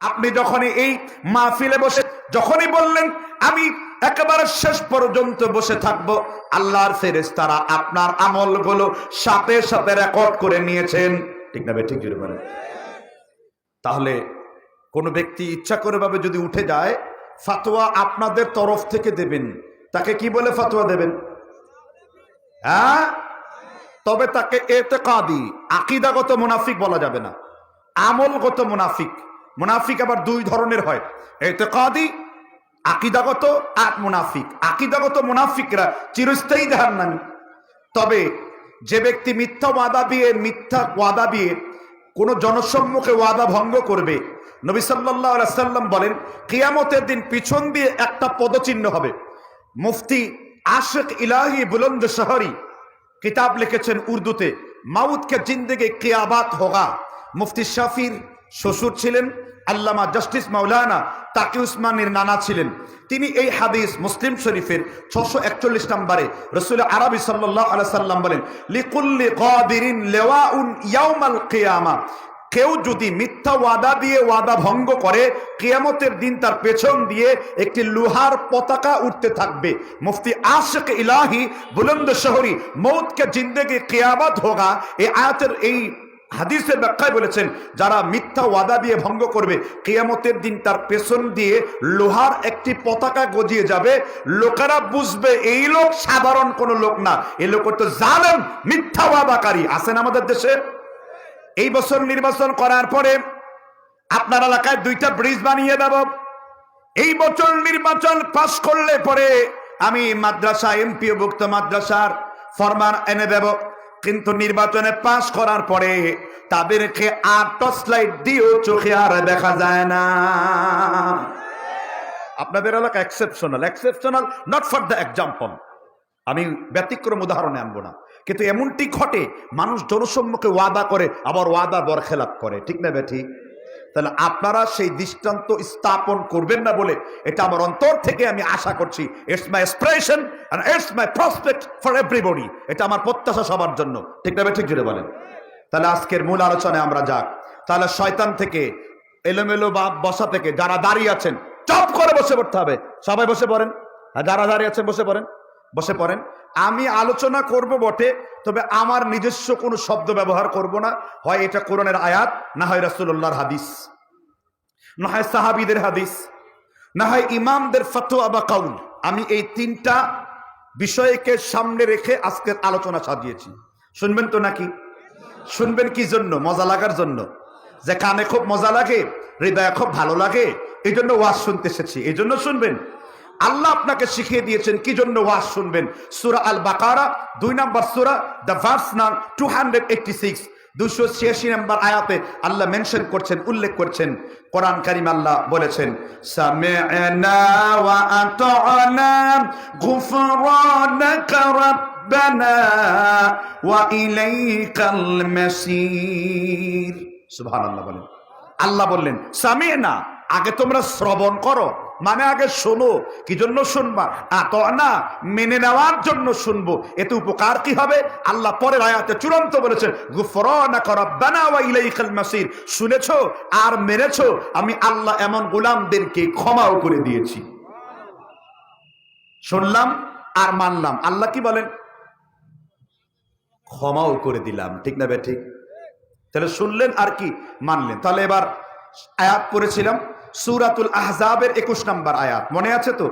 আপনি যখনই এই মাহফিলে বসে, যখনই বললেন, আমি একেবারে শেষ পর্যন্ত বসে থাকব, আল্লাহর ফেরেশতারা আপনার আমলগুলো সাথে সাথে রেকর্ড করে নিয়েছেন। ঠিক না ঠিক জুড়ে বলেন। তাহলে কোনো ব্যক্তি ইচ্ছা করে ভাবে যদি উঠে যায় ফাতোয়া আপনাদের তরফ থেকে দেবেন। তাকে কি বলে ফাতোয়া দেবেন? হ্যাঁ? তবে তাকে এতে কাদি আকিদাগত মুনাফিক বলা যাবে না। আমলগত মুনাফিক। মুনাফিক আবার দুই ধরনের হয়। এতেকাদি, আকিদাগত আর মুনাফিক। আকিদাগত মুনাফিকরা চিরস্থায়ী ধার নামি তবে যে ব্যক্তি মিথ্যা ওয়াদা দিয়ে, মিথ্যা ওয়াদা দিয়ে কোনো জনসম্মুখে ওয়াদা ভঙ্গ করবে, নবী সাল্লাহ সাল্লাম বলেন, কিয়ামতের দিন পিছন দিয়ে একটা পদচিহ্ন হবে। মুফতি আশেক ইলাহি বুলন্দ শহরি কিতাব লিখেছেন উর্দুতে মাউদকে জিন্দেগে কেয়াবাত হোগা। মুফতি শাফির শ্বশুর ছিলেন আল্লামা জাস্টিস মাওলানা তাকি উসমানের নানা ছিলেন। তিনি এই হাদিস মুসলিম শরীফের ছশো একচল্লিশ নম্বরে রসুল আরবি সাল্লাম বলেন, লিকুল্লি কাদিরিন লেওয়াউন ইয়াউমাল কিয়ামা। কেউ যদি মিথ্যা ওয়াদা দিয়ে ওয়াদা ভঙ্গ করে, কিয়ামতের দিন তার পেছন দিয়ে একটি লোহার পতাকা উঠতে থাকবে। মুফতি আশেক ইলাহি বুলন্দ শহরি মৌতকে জিন্দেগি কেয়ামত হোগা এই আয়াতের এই হাদিসের ব্যাখ্যায় বলেছেন, যারা মিথ্যা ওয়াদা দিয়ে ভঙ্গ করবে, কেয়ামতের দিন তার পেছন দিয়ে লোহার একটি পতাকা গজিয়ে যাবে। লোকেরা বুঝবে, এই লোক সাধারণ কোনো লোক না। এই লোক তো জানেন মিথ্যা ওয়াদাকারী। আছেন আমাদের দেশে? এই বছর নির্বাচন করার পরে আপনার এলাকায় দুইটা ব্রিজ বানিয়ে দেব। এই বছর নির্বাচন পাশ করলে পরে আমি মাদ্রাসা এমপিও ভুক্ত মাদ্রাসার ফরমান এনে দেব। কিন্তু নির্বাচনে পাশ করার পরে তাদেরকে আর টর্চ লাইট দিয়েও চোখে আর দেখা যায় না। আপনাদের এলাকা exceptional exceptional not for the example আমি ব্যতিক্রম উদাহরণে আনব না। কিন্তু এমনটি ঘটে, মানুষ জনসম্মুখে ওয়াদা করে, আবার ওয়াদা বরখেলাপ করে। ঠিক না বেঠি? তাহলে আপনারা সেই দৃষ্টান্ত স্থাপন করবেন না বলে এটা আমার অন্তর থেকে আমি আশা করছি। It's my expression it's my prospect for everybody এটা আমার প্রত্যাশা সবার জন্য। ঠিক না ঠিক জুড়ে বলেন। তাহলে আজকের মূল আলোচনায় আমরা যাক। তাহলে শয়তান থেকে, এলোমেলো বা বসা থেকে যারা দাঁড়িয়ে আছেন, চপ করে বসে পড়তে হবে। সবাই বসে পড়েন। আর যারা দাঁড়িয়ে আছেন, বসে পড়েন। বসে পড়েন। আমি আলোচনা করব বটে, তবে আমার নিজস্ব কোনো শব্দ ব্যবহার করব না। হয় এটা কোরআনের আয়াত, না হয় রাসুল্লাহর হাদিস। না হয় সাহাবিদের হাদিস, না হয় ইমামদের ফতোয়া বা কাউল। আমি এই তিনটা বিষয়কে সামনে রেখে আজকের আলোচনা সাজিয়েছি। শুনবেন তো নাকি? শুনবেন কি জন্য? মজা লাগার জন্য। যে কানে খুব মজা লাগে, হৃদয়ে খুব ভালো লাগে এই জন্য ওয়াজ শুনতে এসেছি। এই জন্য শুনবেন। আল্লাহ আপনাকে শিখিয়ে দিয়েছেন কি জন্য ওয়াজ শুনবেন। সুরা আল বাকারা দুই নম্বর সুরা, দ্য ভার্স নাম টু হান্ড্রেড সিক্স দুশো ছিয়াশি নম্বর আয়াতে আল্লাহ মেনশন করছেন, উল্লেখ করছেন। কোরআন কারিম আল্লাহ বলেছেন বলেন। আল্লাহ বললেন, সামি'না আগে তোমরা শ্রবণ করো। মানে আগে শোনো। কি জন্য শুনবা? আত না, মেনে নেওয়ার জন্য শুনব। এতে উপকার কি হবে? আল্লাহ পরের আয়াতে চূড়ান্ত বলেছেন মাসির। শুনেছো আর মেনেছো? আমি আল্লাহ এমন গোলামদেরকে ক্ষমাও করে দিয়েছি। শুনলাম আর মানলাম। আল্লাহ কি বলেন? ক্ষমাও করে দিলাম। ঠিক না বে ঠিক? তাহলে শুনলেন আর কি? মানলেন। তাহলে এবার আয়াত পড়েছিলাম। সুরাতুল আহজাবের একুশ নম্বর আয়াত। মনে আছে তো?